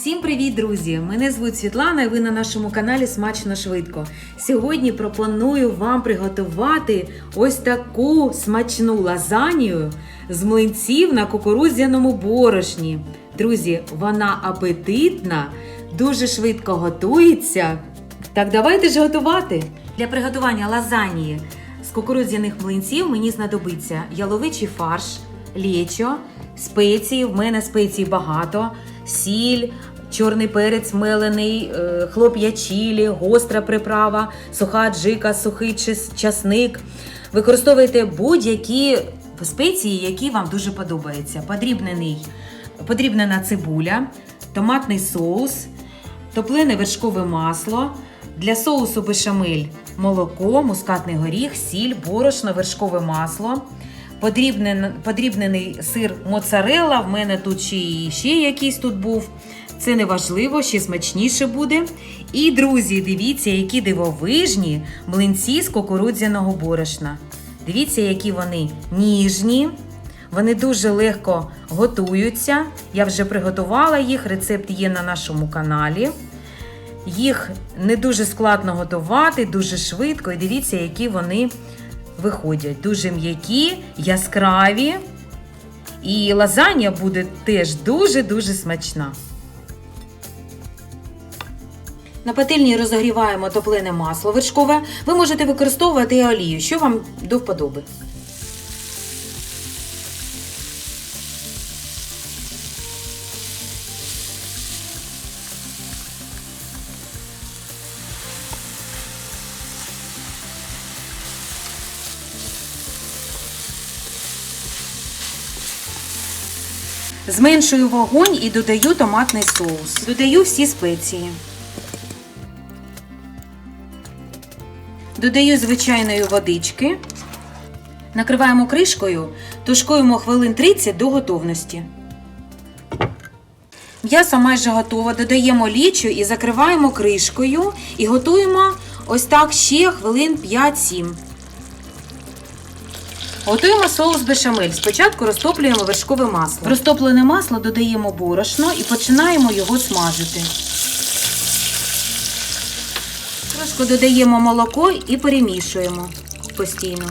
Всім привіт, друзі! Мене звуть Світлана і ви на нашому каналі Смачно Швидко. Сьогодні пропоную вам приготувати ось таку смачну лазанію з млинців на кукурудзяному борошні. Друзі, вона апетитна, дуже швидко готується. Так давайте ж готувати. Для приготування лазанії з кукурудзяних млинців мені знадобиться яловичий фарш, лечо, спеції. В мене спецій багато, сіль, чорний перець мелений, е, хлоп'я чілі, гостра приправа, суха джика, сухий часник. Використовуйте будь-які спеції, які вам дуже подобаються. Подрібнений, подрібнена цибуля, томатний соус, топлене вершкове масло. Для соусу бешамель молоко, мускатний горіх, сіль, борошно, вершкове масло. Подрібнен, подрібнений сир моцарелла. В мене тут ще, і- ще якийсь тут був. Це не важливо, ще смачніше буде. І, друзі, дивіться, які дивовижні млинці з кукурудзяного борошна. Дивіться, які вони ніжні. Вони дуже легко готуються. Я вже приготувала їх. Рецепт є на нашому каналі. Їх не дуже складно готувати, дуже швидко. І дивіться, які вони виходять. Дуже м'які, яскраві. І лазанья буде теж дуже-дуже смачна. На пательні розогріваємо топлене масло вершкове. Ви можете використовувати і олію, що вам до вподоби. Зменшую вогонь і додаю томатний соус. Додаю всі спеції. Додаю звичайної водички. Накриваємо кришкою, тушкуємо хвилин 30 до готовності. М'ясо майже готове. Додаємо лічу і закриваємо кришкою і готуємо ось так ще хвилин 5-7. Готуємо соус бешамель. Спочатку розтоплюємо вершкове масло. В розтоплене масло додаємо борошно і починаємо його смажити. Трошки додаємо молоко і перемішуємо постійно.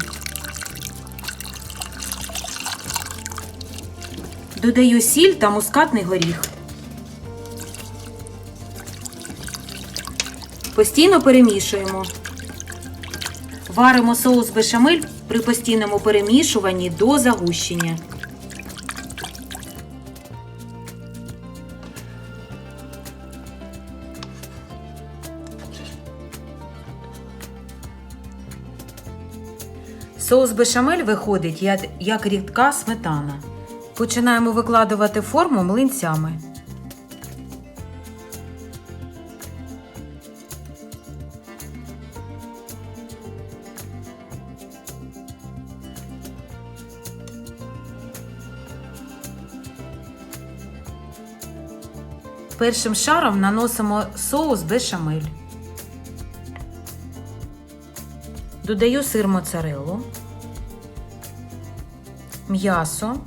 Додаю сіль та мускатний горіх. Постійно перемішуємо. Варимо соус бешамель при постійному перемішуванні до загущення. Соус бешамель виходить як, рідка сметана. Починаємо викладувати форму млинцями. Першим шаром наносимо соус бешамель. Додаю сир моцареллу, м'ясо,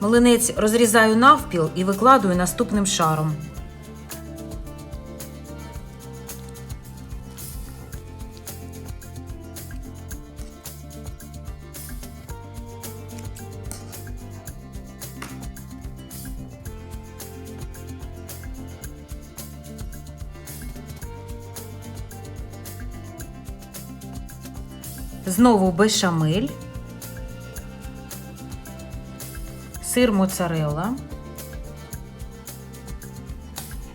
Млинець розрізаю навпіл і викладую наступним шаром. Знову бешамель, сир моцарелла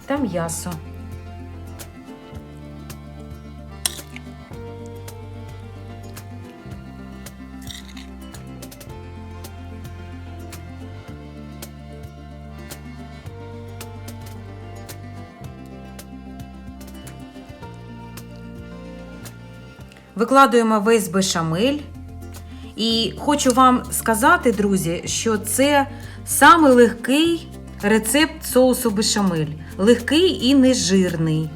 та м'ясо. викладуємо весь бешамель. І хочу вам сказати, друзі, що це саме легкий рецепт соусу бешамель. Легкий і нежирний.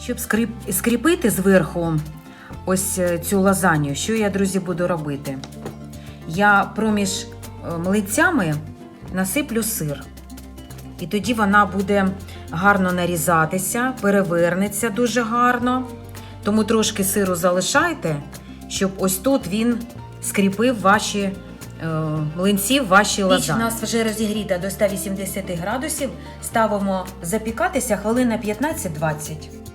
Щоб скріпити зверху ось е, цю лазанью, що я, друзі, буду робити? Я проміж е, млинцями насиплю сир. І тоді вона буде гарно нарізатися, перевернеться дуже гарно. Тому трошки сиру залишайте, щоб ось тут він скріпив ваші е, млинці в вашій лазані. Піч у нас вже розігріта до 180 градусів. Ставимо запікатися хвилин на 15-20.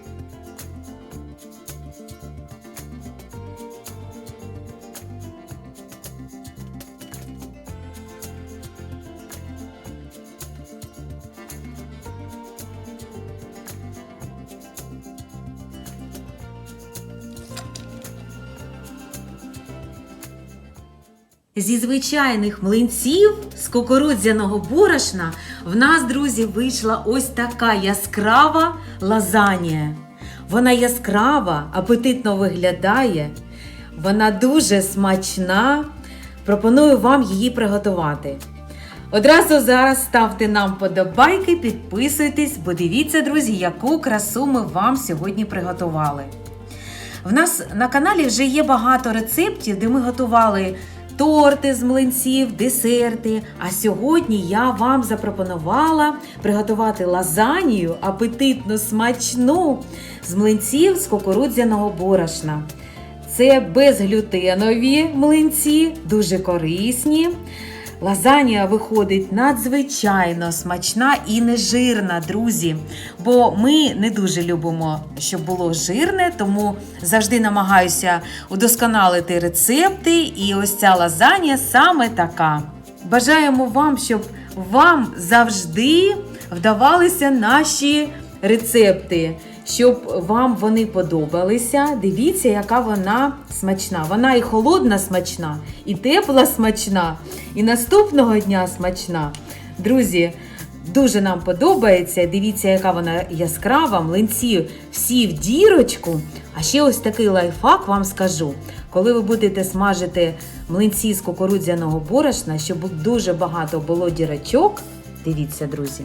Зі звичайних млинців з кукурудзяного борошна в нас, друзі, вийшла ось така яскрава лазанія. Вона яскрава, апетитно виглядає. Вона дуже смачна. Пропоную вам її приготувати. Одразу зараз ставте нам подобайки, підписуйтесь, бо дивіться, друзі, яку красу ми вам сьогодні приготували. В нас на каналі вже є багато рецептів, де ми готували торти з млинців, десерти. А сьогодні я вам запропонувала приготувати лазанію апетитну, смачну з млинців з кукурудзяного борошна. Це безглютенові млинці, дуже корисні. Лазанія виходить надзвичайно смачна і нежирна, друзі. Бо ми не дуже любимо, щоб було жирне, тому завжди намагаюся удосконалити рецепти. І ось ця лазанія саме така. Бажаємо вам, щоб вам завжди вдавалися наші рецепти. Щоб вам вони подобалися, дивіться, яка вона смачна. Вона і холодна смачна, і тепла смачна, і наступного дня смачна. Друзі, дуже нам подобається. Дивіться, яка вона яскрава, млинці всі в дірочку. А ще ось такий лайфхак вам скажу. Коли ви будете смажити млинці з кукурудзяного борошна, щоб дуже багато було дірочок, дивіться, друзі.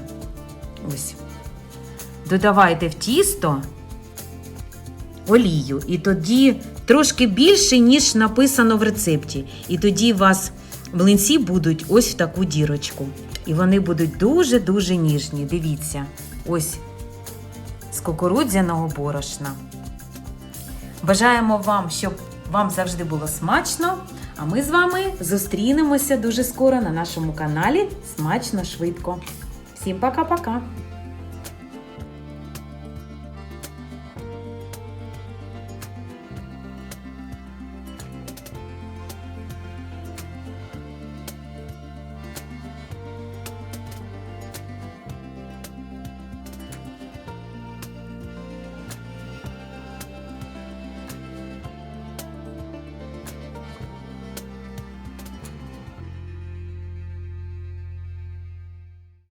Ось додавайте в тісто олію, і тоді трошки більше, ніж написано в рецепті. І тоді у вас млинці будуть ось в таку дірочку. І вони будуть дуже-дуже ніжні. Дивіться, ось з кукурудзяного борошна. Бажаємо вам, щоб вам завжди було смачно. А ми з вами зустрінемося дуже скоро на нашому каналі Смачно швидко. Всім пока-пока!